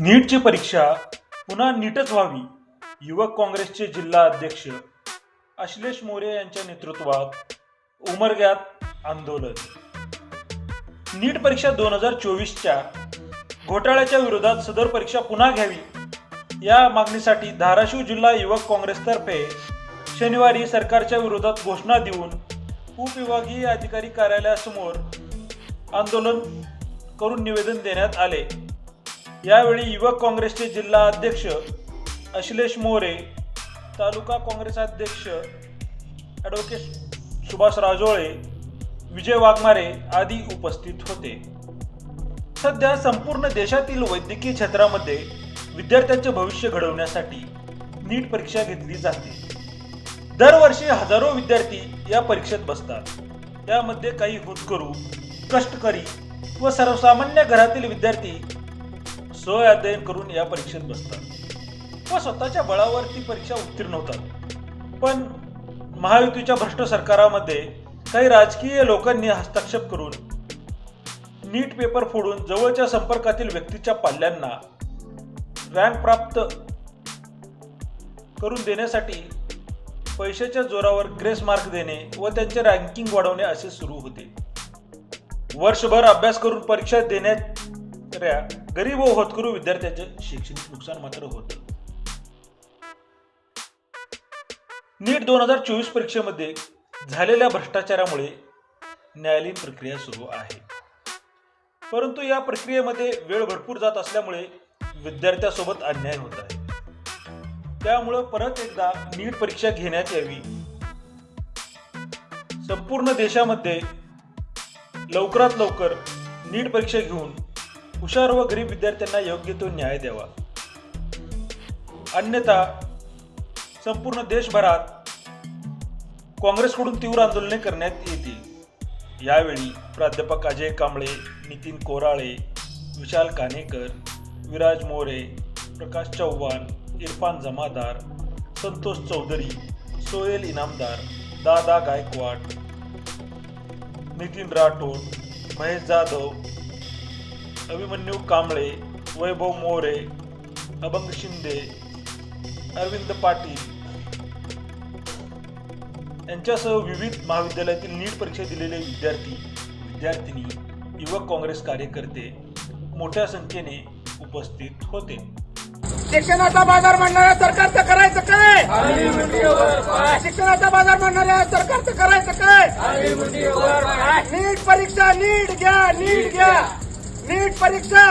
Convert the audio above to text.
नीटची परीक्षा पुन्हा नीटच व्हावी युवक काँग्रेसचे जिल्हा अध्यक्ष अश्लेष मोरे यांच्या नेतृत्वात उमरग्यात आंदोलन. नीट परीक्षा दोन हजार चोवीसच्या घोटाळ्याच्या विरोधात सदर परीक्षा पुन्हा घ्यावी या मागणीसाठी धाराशिव जिल्हा युवक काँग्रेसतर्फे शनिवारी सरकारच्या विरोधात घोषणा देऊन उपविभागीय अधिकारी कार्यालयासमोर आंदोलन करून निवेदन देण्यात आले. यावेळी युवक काँग्रेसचे जिल्हा अध्यक्ष अश्लेष मोरे तालुका काँग्रेस अध्यक्ष ॲडव्होकेट सुभाष राजोळे विजय वाघमारे आदी उपस्थित होते. सध्या संपूर्ण देशातील वैद्यकीय क्षेत्रामध्ये विद्यार्थ्यांचे भविष्य घडवण्यासाठी नीट परीक्षा घेतली जाते. दरवर्षी हजारो विद्यार्थी या परीक्षेत बसतात. त्यामध्ये काही होतकरू कष्टकरी व सर्वसामान्य घरातील विद्यार्थी सोय अध्ययन करून या परीक्षेत बसतात. व स्वतःच्या बळावर ती परीक्षा उत्तीर्ण होतात. पण महायुतीच्या भ्रष्ट सरकारामध्ये काही राजकीय लोकांनी हस्तक्षेप करून नीट पेपर फोडून जवळच्या संपर्कातील व्यक्तीच्या पाल्यांना रँक प्राप्त करून देण्यासाठी पैशाच्या जोरावर ग्रेस मार्क देणे व त्यांचे रँकिंग वाढवणे असे सुरू होते. वर्षभर अभ्यास करून परीक्षा देण्याऱ्या गरीब व होतकरू विद्यार्थ्यांचे शैक्षणिक नुकसान मात्र होतं. नीट दोन हजार चोवीस परीक्षेमध्ये झालेल्या भ्रष्टाचारामुळे न्यायालयीन प्रक्रिया सुरू आहे. परंतु या प्रक्रियेमध्ये वेळ भरपूर जात असल्यामुळे विद्यार्थ्यासोबत अन्याय होत आहे. त्यामुळं परत एकदा नीट परीक्षा घेण्यात यावी. संपूर्ण देशामध्ये लवकरात लवकर नीट परीक्षा घेऊन हुशार व गरीब विद्यार्थ्यांना योग्य तो न्याय द्यावा. अन्यथा संपूर्ण देशभरात काँग्रेसकडून तीव्र आंदोलने करण्यात येतील. यावेळी प्राध्यापक अजय कांबळे नितीन कोराळे विशाल कानेकर विराज मोरे प्रकाश चव्हाण इरफान जमादार संतोष चौधरी सोहेल इनामदार दादा गायकवाड नितीन राठोड महेश जाधव अभिमन्यू कांबळे वैभव मोरे अभंग शिंदे अरविंद पाटील यांच्यासह विविध महाविद्यालयातील नीट परीक्षा दिलेले विद्यार्थी विद्यार्थिनी युवक काँग्रेस कार्यकर्ते मोठ्या संख्येने उपस्थित होते. शिक्षणाचा बाजार म्हणणाऱ्या सरकारचं करायचं काय? शिक्षणाचा बाजार म्हणणाऱ्या सरकारचं करायचं काय? नीट परीक्षा नीट घ्या नीट घ्या. नीट परीक्षा.